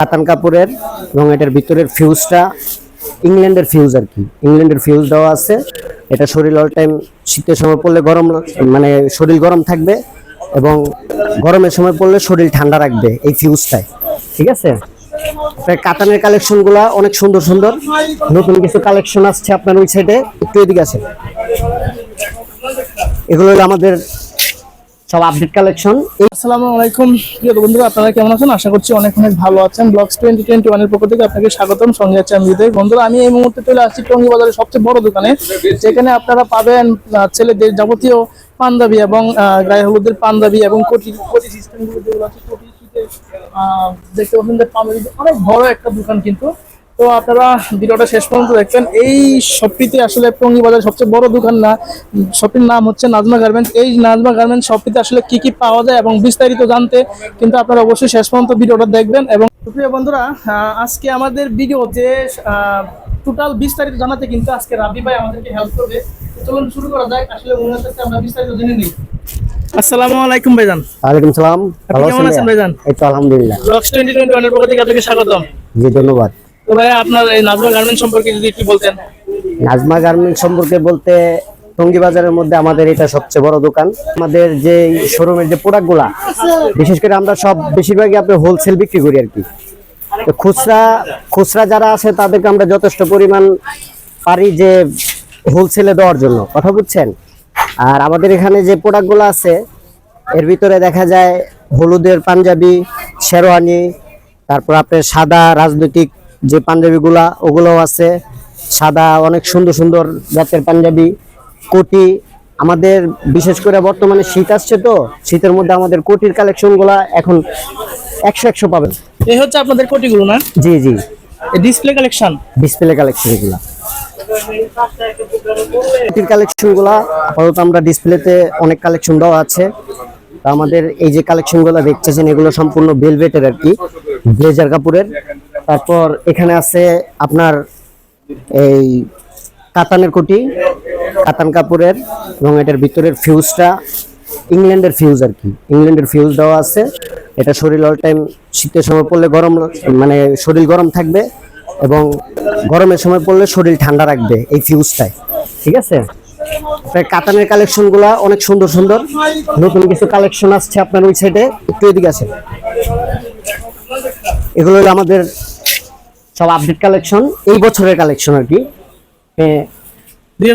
কাতান কাপড়ের এবং এটার ভিতরের ফিউজটা ইংল্যান্ডের ফিউজ আর কি। ইংল্যান্ডের ফিউজ দেওয়া আছে। এটা শরীর অল টাইম শীতের সময় পড়লে গরম মানে শরীর গরম থাকবে এবং গরমের সময় পড়লে শরীর ঠান্ডা রাখবে এই ফিউজটায় ঠিক আছে? কাতানের কালেকশনগুলো অনেক সুন্দর সুন্দর। নতুন কিছু কালেকশন আসছে আপনার ওই সাইডে একটু এদিকে আছে এগুলো হলো আমাদের সব আপডেট কালেকশন আসসালামু আলাইকুম। প্রিয় বন্ধুরা, আপনারা কেমন আছেন? আশা করছি অনেক অনেক ভালো আছেন। ব্লগস টোয়েন্টি টোয়েন্টি ওয়ানের পক্ষ থেকে আপনাকে স্বাগতম সঙ্গে আছে আমি। বন্ধুরা, আমি এই মুহূর্তে চলে আসছি টঙ্গী বাজারের সবচেয়ে বড় দোকানে, যেখানে আপনারা পাবেন ছেলেদের যাবতীয় পাঞ্জাবি এবং গায়ে হলুদের পাঞ্জাবি এবং কোটি কোটি সিস্টেমগুলো যেগুলো আছে, কোটি দেখতে পাচ্ছেন অনেক বড় একটা দোকান কিন্তু তো আপনারা ভিডিওটা শেষ পর্যন্ত দেখবেন। এই শপটিতে আসলে টঙ্গী বাজার সবচেয়ে বড় দোকান না শপটির নাম হচ্ছে নাজমা গার্মেন্টস। এই নাজমা গার্মেন্টস শপটিতে আসলে কি কি পাওয়া যায় এবং বিস্তারিত জানতে কিন্তু আপনারা অবশ্যই শেষ পর্যন্ত ভিডিওটা দেখবেন এবং প্রিয় বন্ধুরা আজকে আমাদের ভিডিওতে টোটাল বিস্তারিত জানাতে কিন্তু আজকে রাবি ভাই আমাদেরকে হেল্প করবে। চলুন শুরু করা যাক আসলে ওনার কাছে আমরা বিস্তারিত জেনে নিই। আসসালামু আলাইকুম ভাইজান। ওয়ালাইকুম সালাম। কেমন আছেন ভাইজান? এই তো আলহামদুলিল্লাহ। ব্লগস টোয়েন্টি টোয়েন্টি পক্ষ থেকে আপনাকে স্বাগতম। জি ধন্যবাদ। তো আপনার নাজমা গার্মেন্টস সম্পর্কে নাজমা গার্মেন্ট সম্পর্কে বলতে টঙ্গী বাজারের মধ্যে আমাদের এটা সবচেয়ে বড় দোকান। আমাদের যে শোরুমের যে প্রোডাক্টগুলা বিশেষ করে আমরা সব বেশিরভাগই আপনি হোলসেল বিক্রি করি আর কি। তো খুচরা খুচরা যারা আছে, তাদেরকে আমরা যথেষ্ট পরিমাণ পারি যে হোলসেলে দেওয়ার জন্য। কথা বুঝছেন? আর আমাদের এখানে যে প্রোডাক্টগুলো আছে, এর ভিতরে দেখা যায় হলুদের পাঞ্জাবি, শেরওয়ানি, তারপর আপনার সাদা রাজনৈতিক যে পাঞ্জাবিগুলা ওগুলোও আছে। সাদা অনেক সুন্দর সুন্দর জাতের পাঞ্জাবি। কোটি আমাদের বিশেষ করে বর্তমানে শীত আসছে তো শীতের মধ্যে আমাদের কোটির কালেকশনগুলা এখন একশো একশো পাবেন। এই হচ্ছে আপনাদের কোটিগুলো না? জি জি। ডিসপ্লে কালেকশন ডিসপ্লে কালেকশন এগুলা। কোটির কালেকশনগুলা আপাতত আমরা ডিসপ্লেতে অনেক কালেকশন দেওয়া আছে। তো আমাদের এই যে কালেকশনগুলো দেখতেছেন এগুলো সম্পূর্ণ বেলভেটের আর কি ব্লেজার কাপড়ের। তারপর এখানে আছে আপনার এই কাতানের কুটি, কাতান কাপড়ের এবং এটার ভিতরের ফিউজটা ইংল্যান্ডের ফিউজ আর কি। ইংল্যান্ডের ফিউজ দেওয়া আছে। এটা শরীর অল টাইম শীতের সময় পড়লে গরম মানে শরীর গরম থাকবে এবং গরমের সময় পড়লে শরীর ঠান্ডা রাখবে এই ফিউজটায় ঠিক আছে? কাতানের কালেকশনগুলো অনেক সুন্দর সুন্দর। নতুন কিছু কালেকশন আসছে আপনার ওই সাইডে একটু এদিকে আছে এগুলো হলো আমাদের সব আপডেট কালেকশন এই বছরের কালেকশন আর কি। দুই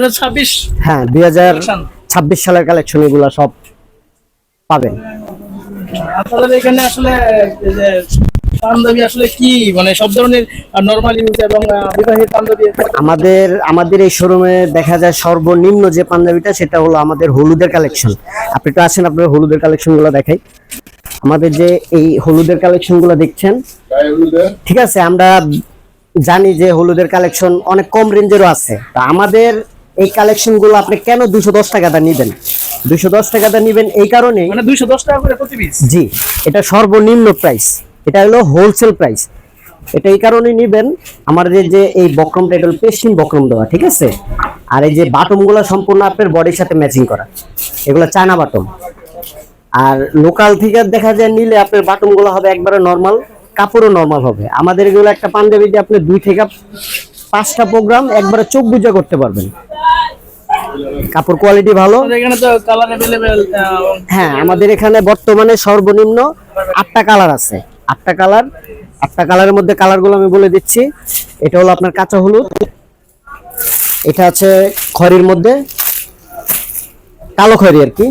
হ্যাঁ দুই হাজার ছাব্বিশ সালের কালেকশন এগুলো সব পাবেন। আপনাদের এখানে আসলে পাঞ্জাবি আসলে কি মানে সব ধরনের নর্মাল ইউজ এবং বিবাহিত পাঞ্জাবি আমাদের আমাদের এই শোরুমে দেখা যায় সর্বনিম্ন যে পাঞ্জাবিটা সেটা হলো আমাদের হলুদের কালেকশন আপনি তো আসেন আপনার হলুদের কালেকশনগুলো দেখাই। আমাদের যে এই হলুদের কালেকশন কালেকশনগুলো দেখছেন ঠিক আছে আমরা জানি যে হলুদের কালেকশন অনেক কম রেঞ্জেরও আছে। তা আমাদের এই কালেকশনগুলো আপনি কেন দুশো দশ টাকাটা নেবেন? দুশো দশ টাকাটা নেবেন এই কারণে মানে দুইশো দশ টাকা করে প্রতি পিস জি এটা সর্বনিম্ন প্রাইস এটা হলো হোলসেল প্রাইস এটা এই কারণে নিবেন আমাদের যে এই বক্রমটা এটা হলো পেস্টিং বক্রম দেওয়া ঠিক আছে? আর এই যে বাটমগুলো সম্পূর্ণ আপনার বডির সাথে ম্যাচিং করা। এগুলো চায়না বাটম। আর লোকাল থেকে দেখা যায় নিলে আপনার বাটমগুলো হবে একবারে নর্মাল কাপড়ও নর্মাল হবে। আমাদের এগুলো একটা পাঞ্জাবি দিয়ে আপনি দুই থেকে পাঁচটা প্রোগ্রাম একবারে চোখ বুঝা করতে পারবেন। কাপড় কোয়ালিটি ভালো। হ্যাঁ আমাদের এখানে বর্তমানে সর্বনিম্ন আটটা কালার আছে। আটটা কালার আটটা কালারের মধ্যে কালারগুলো আমি বলে দিচ্ছি। এটা হলো আপনার কাঁচা হলুদ। এটা আছে খড়ির মধ্যে। কালো খড়ি আর কি।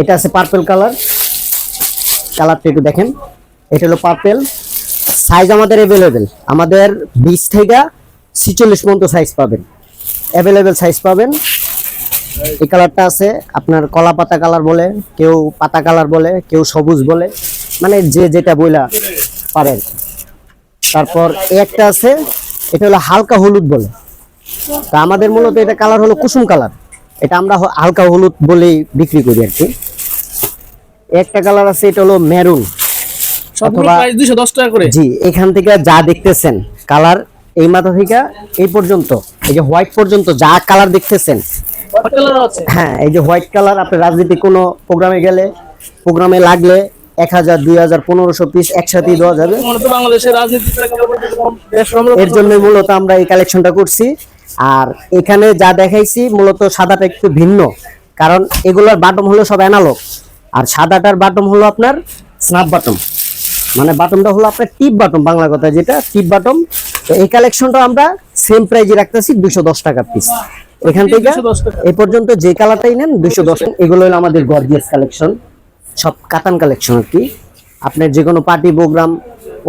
এটা আছে পার্পেল কালার কালারটা একটু দেখেন। এটা হলো পার্পেল সাইজ আমাদের অ্যাভেলেবেল আমাদের বিশ থেকে ছিচল্লিশ পর্যন্ত সাইজ পাবেন। অ্যাভেলেবেল সাইজ পাবেন। এই কালারটা আছে, আপনার কলা পাতা কালার বলে, কেউ পাতা কালার বলে, কেউ সবুজ বলে মানে যে যেটা বইলা পারে আর কি। তারপর একটা আছে, এটা হলো হালকা হলুদ বলে। তা আমাদের মূলত এটা কালার হলো কুসুম কালার এটা আমরা হালকা হলুদ বলেই বিক্রি করি আর কি। একটা কালার আছে, এটা হলো মেরুন অথবা- জি এখান থেকে যা দেখতেছেন কালার এই মাথা থেকে এই পর্যন্ত এই যে হোয়াইট পর্যন্ত যা কালার দেখতেছেন। হ্যাঁ এই যে হোয়াইট কালার আপনি রাজনীতি কোনো প্রোগ্রামে গেলে প্রোগ্রামে লাগলে এক হাজার দুই হাজার পনেরোশো পিস একসাথেই দেওয়া যাবে। এর জন্য মূলত আমরা এই কালেকশনটা করছি। আর এখানে যা দেখাইছি মূলত সাদাটা একটু ভিন্ন কারণ এগুলোর বাটম হলো সব অ্যানালগ আর সাদাটার বাটম হলো আপনার স্ন্যাপ বাটম মানে বাটমটা হলো আপনার টিপ বাটম বাংলা কথা যেটা টিপ বাটম তো এই কালেকশনটা আমরা সেম প্রাইজে রাখতেছি দুশো দশ টাকা পিস এখান থেকে 210 টাকা। এই পর্যন্ত যে কালারটাই নেন দুশো দশ এগুলো হলো আমাদের গর্জিয়াস কালেকশন সব কাতান কালেকশন আর কি। আপনার যে কোনো পার্টি প্রোগ্রাম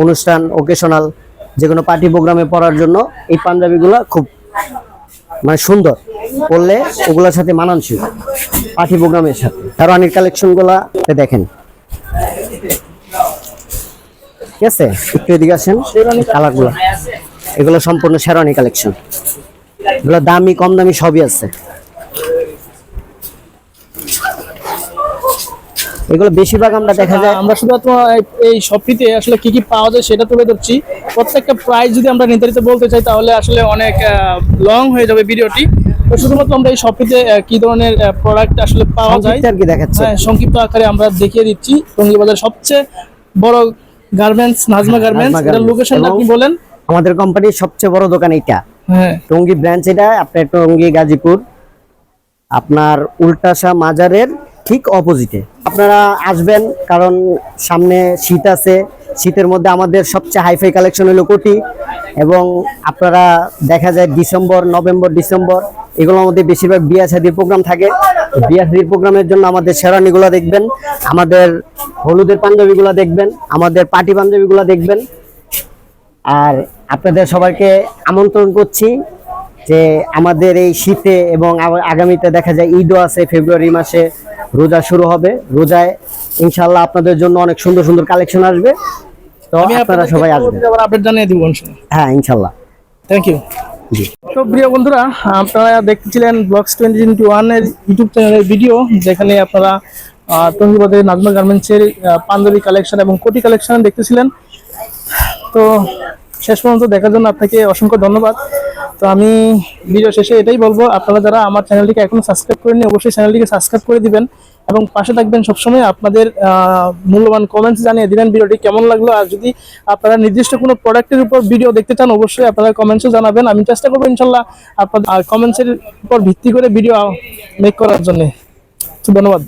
অনুষ্ঠান ওকেশনাল যে কোনো পার্টি প্রোগ্রামে পড়ার জন্য এই পাঞ্জাবিগুলো খুব মানে সুন্দর। পড়লে ওগুলোর সাথে মানানসই। পার্টি প্রোগ্রামের সাথে। শেরওয়ানির কালেকশনগুলো দেখেন। ঠিক আছে? একটু এদিকে আসেন কালারগুলো। এগুলো সম্পূর্ণ শেরওয়ানি কালেকশন। এগুলো দামি কম দামি সবই আছে। এগুলো বেশিরভাগ আমরা দেখা যায় আমরা শুধুমাত্র এই- শপটিতে আসলে কি কি পাওয়া যায় সেটা তুলে ধরছি। প্রত্যেকটা প্রাইস যদি আমরা নির্ধারিত বলতে চাই তাহলে আসলে অনেক লং হয়ে যাবে ভিডিওটি। তো শুধুমাত্র আমরা এই শপটিতে কি ধরনের প্রোডাক্ট আসলে পাওয়া যায় সংক্ষিপ্ত আর কি দেখাচ্ছে? হ্যাঁ সংক্ষিপ্ত আকারে আমরা দেখিয়ে দিচ্ছি। টঙ্গী বাজার সবচেয়ে বড় গার্মেন্টস নাজমা গার্মেন্টস এটার লোকেশনটা আপনি বলেন? আমাদের কোম্পানির সবচেয়ে বড় দোকান এইটা। হ্যাঁ। টঙ্গী ব্রাঞ্চ এটা আপনার টঙ্গী গাজীপুর। আপনার উল্টাসা মাজারের ঠিক অপোজিটে আপনারা আসবেন কারণ সামনে শীত আছে। শীতের মধ্যে আমাদের সবচেয়ে হাইফাই কালেকশন হলো কোটি। এবং আপনারা দেখা যায় ডিসেম্বর নভেম্বর ডিসেম্বর এগুলোর মধ্যে বেশিরভাগ বিয়া শাদির প্রোগ্রাম থাকে। শাদির প্রোগ্রামের জন্য আমাদের শেরানিগুলো দেখবেন আমাদের হলুদের পাঞ্জাবিগুলো দেখবেন আমাদের পার্টি পাঞ্জাবিগুলো দেখবেন। আর আপনাদের সবাইকে আমন্ত্রণ করছি যে আমাদের এই শীতে এবং আগামীতে দেখা যায় ঈদও আছে ফেব্রুয়ারি মাসে রোজা শুরু হবে। রোজায় ইনশাল্লাহ আপনাদের জন্য অনেক সুন্দর সুন্দর কালেকশন আসবে। তো আপনারা সবাই আসবেন। হ্যাঁ ইনশাল্লাহ থ্যাংক ইউ তো প্রিয় বন্ধুরা, আপনারা দেখতেছিলেন ব্লগস টোয়েন্টি টোয়েন্টি ওয়ানের ইউটিউব চ্যানেলের ভিডিও যেখানে আপনারা টঙ্গীবাদের নাজমা গার্মেন্টসের পাঞ্জাবি কালেকশন এবং কোটি কালেকশন দেখতেছিলেন। তো শেষ পর্যন্ত দেখার জন্য আপনাকে অসংখ্য ধন্যবাদ। তো আমি ভিডিও শেষে এটাই বলব, আপনারা যারা আমার চ্যানেলটিকে এখনও সাবস্ক্রাইব করেননি, অবশ্যই চ্যানেলটিকে সাবস্ক্রাইব করে দিবেন এবং পাশে থাকবেন সবসময় আপনাদের মূল্যবান কমেন্টস জানিয়ে দিবেন ভিডিওটি কেমন লাগল। আর যদি আপনারা নির্দিষ্ট কোনো প্রোডাক্টের উপর ভিডিও দেখতে চান, অবশ্যই আপনারা কমেন্টসও জানাবেন। আমি চেষ্টা করব ইনশাল্লাহ আপনার কমেন্টসের উপর ভিত্তি করে ভিডিও মেক করার জন্য। ধন্যবাদ।